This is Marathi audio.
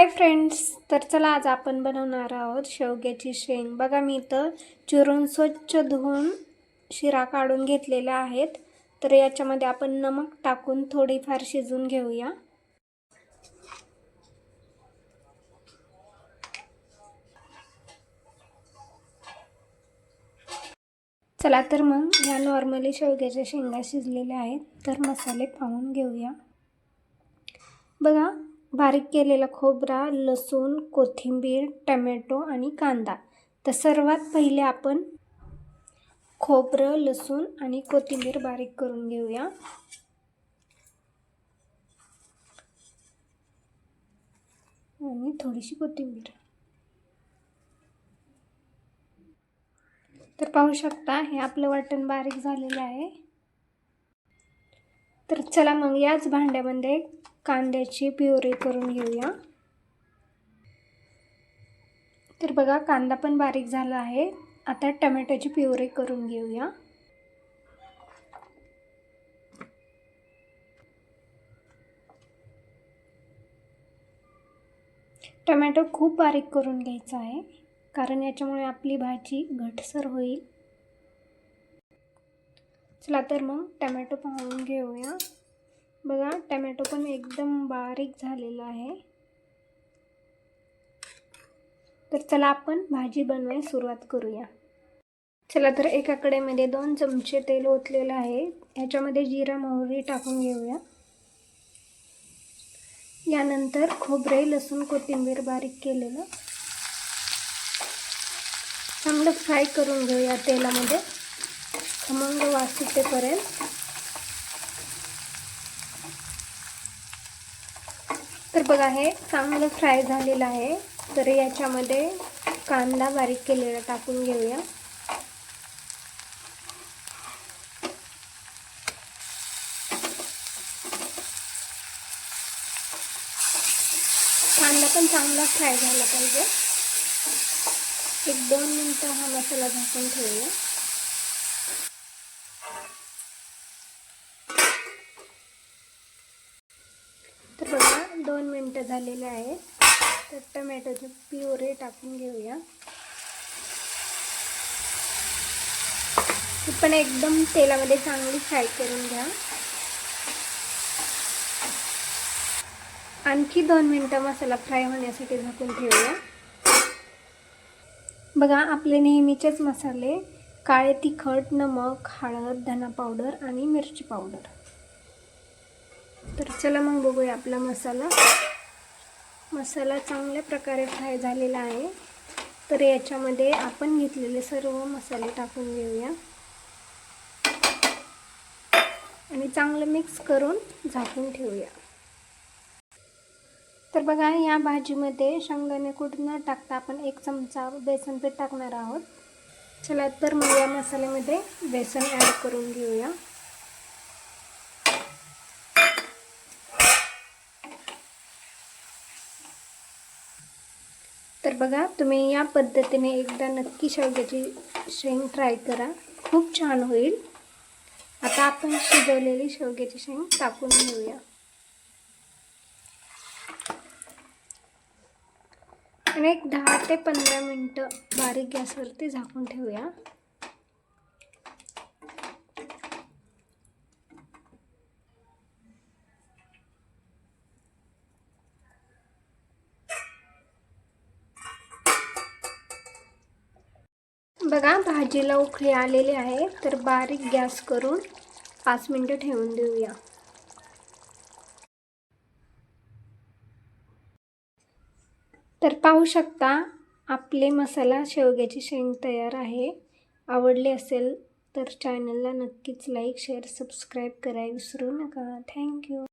हाय फ्रेंड्स तर चला आज आपण बनवणार आहोत शेवग्याची शेंग. बघा मी इथं चिरून स्वच्छ धुवून शिरा काढून घेतलेल्या आहेत. तर याच्यामध्ये आपण नमक टाकून थोडीफार शिजून घेऊया. चला तर मग ह्या नॉर्मली शेवग्याच्या शेंगा शिजलेल्या आहेत. तर मसाले पाहून घेऊया. बघा बारीक केलेला खोबरा लसूण कोथिंबीर टमॅटो आणि कांदा. तर सर्वात पहिले आपण खोबरं लसूण आणि कोथिंबीर बारीक करून घेऊया. आणि थोडीशी कोथिंबीर. तर पाहू शकता हे आपलं वाटण बारीक झालेलं आहे. तर चला मग याच भांड्यामध्ये कांद्याची प्युरी करून घेऊया. तर बघा कांदा पण बारीक झाला आहे. आता टमॅटोची प्युरी करून घेऊया. टमॅटो खूप बारीक करून घ्यायचा आहे कारण याच्यामुळे आपली भाजी घटसर होईल. चला तर मग टमॅटो पाहून घेऊया. बघा टमॅटो पण एकदम बारीक झालेला आहे. तर चला आपण भाजी बनवायला सुरुवात करूया. चला तर एका कडेमध्ये दोन चमचे तेल ओतलेलं आहे. ह्याच्यामध्ये जिरा मोहरी टाकून घेऊया. यानंतर खोबरे लसूण कोथिंबीर बारीक केलेलं. चांगलं फ्राय करून घेऊया तेलामध्ये. खमंग वास सुटेपर्यंत तर बघा हे चांगलं फ्राय झालेलं आहे. तर याच्यामध्ये कांदा बारीक केलेला टाकून घेऊया. कांदा पण चांगला फ्राय झाला पाहिजे. एक दोन मिनटं हा मसाला झाकून ठेवूया तर बघा दोन मिनटं झालेले आहेत. तर टमॅटोचे प्युरे टाकून घेऊया. ती पण एकदम तेलामध्ये चांगली फ्राय करून घ्या. आणखी दोन मिनटं मसाला फ्राय होण्यासाठी झाकून ठेवूया. बघा आपले नेहमीचेच मसाले. काळे तिखट नमक हळद धना पावडर आणि मिरची पावडर. तर चला मग बघूया आपला मसाला. मसाला चांगल्या प्रकारे फ्राय झालेला आहे. तर याच्यामध्ये आपण घेतलेले सर्व मसाले टाकून घेऊया. आणि चांगलं मिक्स करून झाकून ठेवूया. तर बघा या भाजीमध्ये शेंगदाणे कूट न टाकता आपण एक चमचा बेसन पीठ टाकणार आहोत. चला तर मग या मसाल्यामध्ये बेसन ॲड करून घेऊया. तर बघा तुम्ही या पद्धतीने एकदा नक्की शेवग्याची शेंग ट्राय करा. खूप छान होईल. आता आपण शिजवलेली शेवग्याची शेंग टाकून घेऊया. आणि एक दहा ते पंधरा मिनटं बारीक गॅसवरती झाकून ठेवूया. बघा भाजीला उकळी आलेली आहे. तर बारीक गॅस करून पाच मिनटं ठेवून देऊया. तर पाहू शकता आपले मसाला शेवग्याची शेंग तयार आहे. आवडले असेल तर चॅनलला नक्कीच लाईक शेअर सबस्क्राईब करायला विसरू नका. थँक्यू.